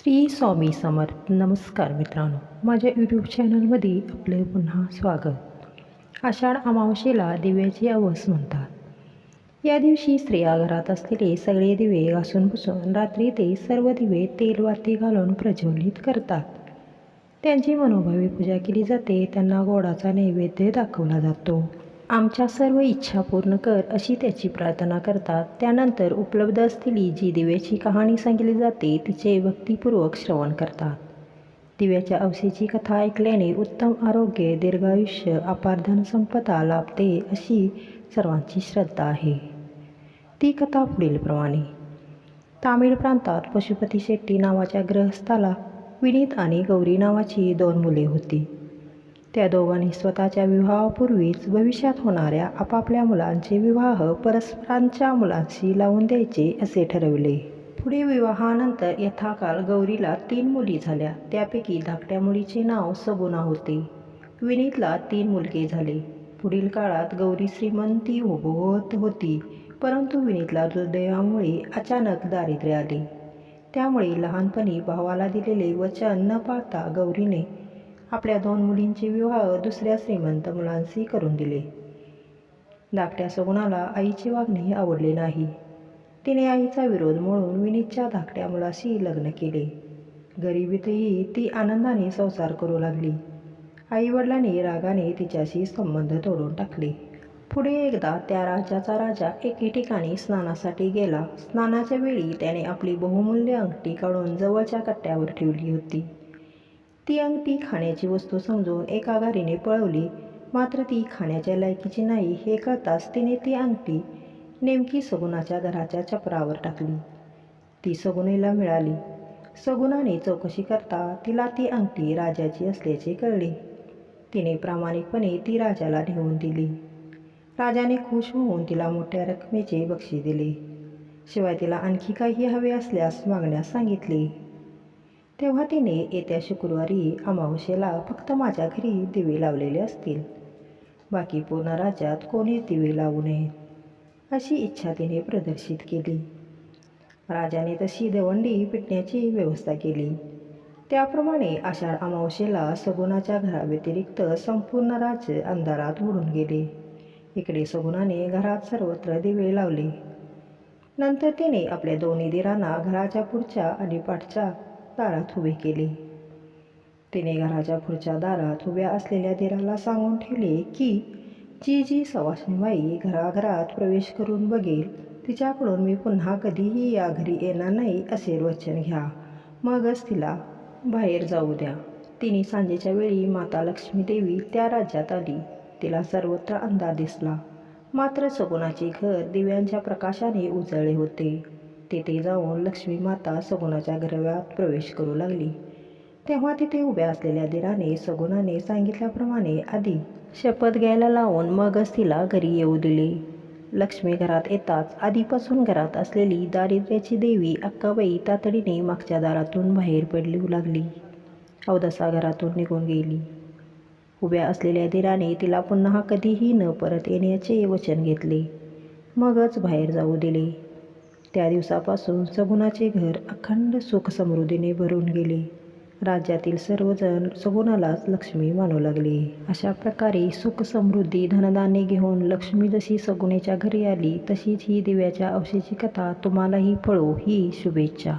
श्री स्वामी समर्थ. नमस्कार मित्रांनो. माझ्या यूट्यूब चॅनलमध्ये आपले पुन्हा स्वागत. आषाढ अमावशेला दिव्याची अवस म्हणतात. या दिवशी स्त्रिया घरात असलेले सगळे दिवे घासून पुसून रात्री ते सर्व दिवे तेलवाती घालून प्रज्वलित करतात. त्यांची मनोभावी पूजा केली जाते त्यांना गोडाचा नैवेद्य दाखवला जातो. आमच्या सर्व इच्छा पूर्ण कर अशी त्याची प्रार्थना करतात. त्यानंतर उपलब्ध असलेली जी दिव्याची कहाणी सांगितली जाते तिचे भक्तिपूर्वक श्रवण करतात. दिव्याच्या अवसेची कथा ऐकल्याने उत्तम आरोग्य दीर्घायुष्य अपार धनसंपदा लाभते अशी सर्वांची श्रद्धा आहे. ती कथा पुढीलप्रमाणे तामिळ प्रांतात पशुपती शेट्टी नावाच्या ग्रहस्थाला विनीत आणि गौरी नावाची दोन मुले होती. त्या दोघांनी स्वतःच्या विवाहापूर्वीच भविष्यात होणाऱ्या आपापल्या मुलांचे विवाह परस्परांच्या मुलांशी लावून द्यायचे असे ठरविले. पुढे विवाहानंतर यथाकाल गौरीला तीन मुली झाल्या. त्यापैकी धाकट्या मुलीचे नाव सगुणा होते. विनीतला तीन मुलगे झाले. पुढील काळात गौरी श्रीमंती होत होती परंतु विनीतला दुर्दैवामुळे अचानक दारिद्र्य आले. त्यामुळे लहानपणी भावाला दिलेले वचन न पाळता गौरीने आपल्या दोन मुलींचे विवाह दुसऱ्या श्रीमंत मुलांशी करून दिले. धाकट्या सगुणाला आईचे वागणे आवडले नाही. तिने आईचा विरोध म्हणून विनीतच्या धाकट्या मुलाशी लग्न केले. गरिबीतही ती आनंदाने संसार करू लागली. आईवडिलांनी रागाने तिच्याशी संबंध तोडून टाकले. पुढे एकदा त्या राजाचा राजा एके ठिकाणी स्नानासाठी गेला. स्नानाच्या वेळी त्याने आपली बहुमूल्य अंगठी काढून जवळच्या कट्ट्यावर ठेवली होती. ती अंगठी खाण्याची वस्तू समजून एका गारीने पळवली. मात्र ती खाण्याच्या लायकीची नाही हे कळताच तिने ती अंगठी नेमकी सगुणाच्या घराच्या छपरावर टाकली. ती सगुणीला मिळाली. सगुणाने चौकशी करता तिला ती अंगठी राजाची असल्याचे कळले. तिने प्रामाणिकपणे ती राजाला नेऊन दिली. राजाने खुश होऊन तिला मोठ्या रकमेचे बक्षीस दिले. शिवाय तिला आणखी काही हवे असल्यास मागण्यास सांगितले. तेव्हा तिने येत्या शुक्रवारी अमावस्येला फक्त माझ्या घरी दिवे लावलेले असतील. बाकी पूर्ण राज्यात कोणीच दिवे लावू नयेत अशी इच्छा तिने प्रदर्शित केली. राजाने तशी दवंडी पिटण्याची व्यवस्था केली. त्याप्रमाणे आषाढ अमावस्येला सगुणाच्या घराव्यतिरिक्त संपूर्ण राज्य अंधारात बुडून गेले. इकडे सगुणाने घरात सर्वत्र दिवे लावले. नंतर तिने आपल्या दोन्ही दिरांना घराच्या पुढच्या आणि पाठच्या दारात उभे केले. तिने घराच्या पुढच्या दारात उभ्या असलेल्या दिराला सांगून ठेवले की जी जी सवासणीबाई घराघरात प्रवेश करून बघेल. तिच्याकडून मी पुन्हा कधीही या घरी येणार नाही असे वचन घ्या. मगच तिला बाहेर जाऊ द्या. तिने सांजेच्या वेळी माता लक्ष्मी देवी त्या राज्यात आली. तिला सर्वत्र अंधार दिसला. मात्र सगुणाचे घर दिव्यांच्या प्रकाशाने उजळले होते. तेथे जाऊन लक्ष्मी माता सगुणाच्या घराव्यात प्रवेश करू लागली. तेव्हा तिथे उभ्या असलेल्या दिराने सगुणाने सांगितल्याप्रमाणे आधी शपथ घ्यायला लावून मगच तिला घरी येऊ दिले. लक्ष्मी घरात येताच आधीपासून घरात असलेली दारिद्र्याची देवी अक्काबाई तातडीने मागच्या दारातून बाहेर पडली लागली. अवदसा घरातून निघून गेली. उभ्या असलेल्या दिराने तिला पुन्हा कधीही न परत येण्याचे वचन घेतले. मगच बाहेर जाऊ दिले. त्या दिवसापासून सगुणाचे घर अखंड सुख समृद्धीने भरून गेले. राज्यातील सर्वजण सगुणालाच लक्ष्मी मानू लागले. अशा प्रकारे सुख समृद्धी धनधान्य घेऊन लक्ष्मी जशी सगुणेच्या घरी आली तशीच ही दिव्याच्या अवशेची कथा तुम्हालाही फळो ही शुभेच्छा.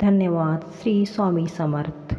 धन्यवाद. श्री स्वामी समर्थ.